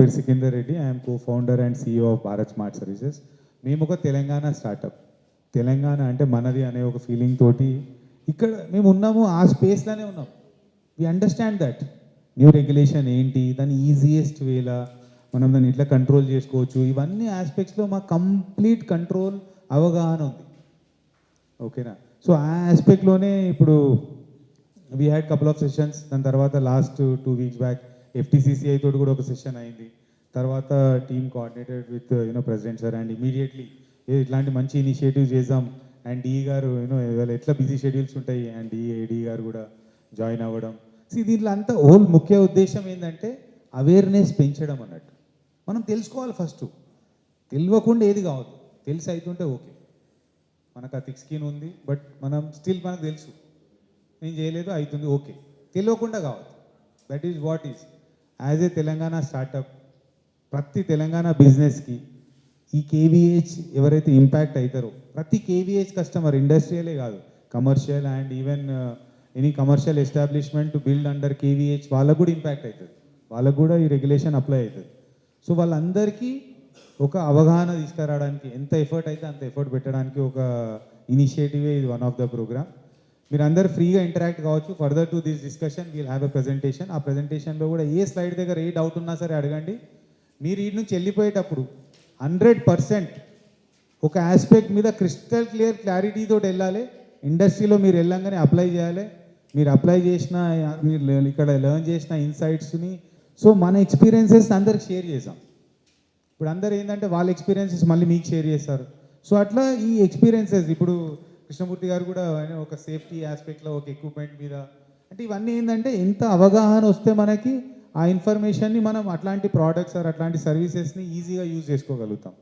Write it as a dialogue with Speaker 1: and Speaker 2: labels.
Speaker 1: Sikandar Reddy I'm co founder and CEO of Bharat smart services. మేము ఒక Telangana startup. Telangana అంటే మనది అనే ఒక ఫీలింగ్ తోటి ఇక్కడ మేము ఉన్నాము ఆ స్పేస్లోనే ఉన్నాం. We understand that new regulation ఏంటి? దాని ఈజియెస్ట్ వేలా. మనం దాన్ని ఇట్లా కంట్రోల్ చేసుకోవచ్చు? ఇవన్నీ ఆస్పెక్ట్స్లో మా కంప్లీట్ కంట్రోల్ అవగాహన ఉంది. ఓకేనా సో ఆ ఆస్పెక్ట్లోనే ఇప్పుడు we had couple of sessions దాని తర్వాత last two weeks back FTCCI తోటి కూడా ఒక సెషన్ అయింది. తర్వాత team coordinated with you know president sir and immediately ఇట్లాంటి మంచి ఇనిషియేటివ్ చేద్దాం. అండ్ ఈ గారు యూనో ఇవాళ ఎట్లా బిజీ షెడ్యూల్స్ ఉంటాయి? అండ్ ఈ e, గారు కూడా జాయిన్ అవ్వడం. సో దీంట్లో అంతా హోల్ ముఖ్య ఉద్దేశం ఏంటంటే అవేర్నెస్ పెంచడం అన్నట్టు. మనం తెలుసుకోవాలి ఫస్ట్ తెలియకుండా ఏది కావద్దు. తెలిసి అవుతుంటే ఓకే. మనకు ఆ థిక్ స్కిన్ ఉంది బట్ మనం స్టిల్ మనకు తెలుసు. నేను చేయలేదు అవుతుంది ఓకే. తెలియకుండా కావద్దు. That is what is as a Telangana startup ప్రతి తెలంగాణ బిజినెస్కి ఈ కేవీహెచ్ ఎవరైతే ఇంపాక్ట్ అవుతారో ప్రతి కేవీహెచ్ కస్టమర్ ఇండస్ట్రియలే కాదు commercial and even any commercial establishment to build under KVH వాళ్ళకు కూడా ఇంపాక్ట్ అవుతుంది వాళ్ళకు కూడా ఈ రెగ్యులేషన్ అప్లై అవుతుంది సో వాళ్ళందరికీ ఒక అవగాహన తీసుకురావడానికి ఎంత ఎఫర్ట్ అయితే అంత ఎఫర్ట్ పెట్టడానికి ఒక ఇనిషియేటివే ఇది వన్ ఆఫ్ ద ప్రోగ్రామ్ మీరు అందరు ఫ్రీగా ఇంటరాక్ట్ కావచ్చు. Further to this discussion we'll have a presentation ఆ ప్రజెంటేషన్లో కూడా ఏ స్లైడ్ దగ్గర ఏ డౌట్ ఉన్నా సరే అడగండి. మీరు ఈ నుంచి వెళ్ళిపోయేటప్పుడు హండ్రెడ్ పర్సెంట్ ఒక ఆస్పెక్ట్ మీద క్రిస్టల్ క్లియర్ క్లారిటీతో వెళ్ళాలి. ఇండస్ట్రీలో మీరు వెళ్ళంగానే అప్లై చేయాలి. మీరు అప్లై చేసిన మీరు ఇక్కడ లెర్న్ చేసిన ఇన్సైట్స్ని సో మన ఎక్స్పీరియన్సెస్ అందరికి షేర్ చేసాం ఇప్పుడు అందరు ఏంటంటే వాళ్ళ ఎక్స్పీరియన్సెస్ మళ్ళీ మీకు షేర్ చేస్తారు. సో అట్లా ఈ ఎక్స్పీరియన్సెస్ ఇప్పుడు కృష్ణమూర్తి గారు కూడా ఆయన ఒక సేఫ్టీ ఆస్పెక్ట్లో ఒక ఎక్విప్మెంట్ మీద. అంటే ఇవన్నీ ఏంటంటే ఎంత అవగాహన వస్తే మనకి ఆ ఇన్ఫర్మేషన్ని మనం అట్లాంటి ప్రోడక్ట్స్ ఆర్ అట్లాంటి సర్వీసెస్ని ఈజీగా యూజ్ చేసుకోగలుగుతాం.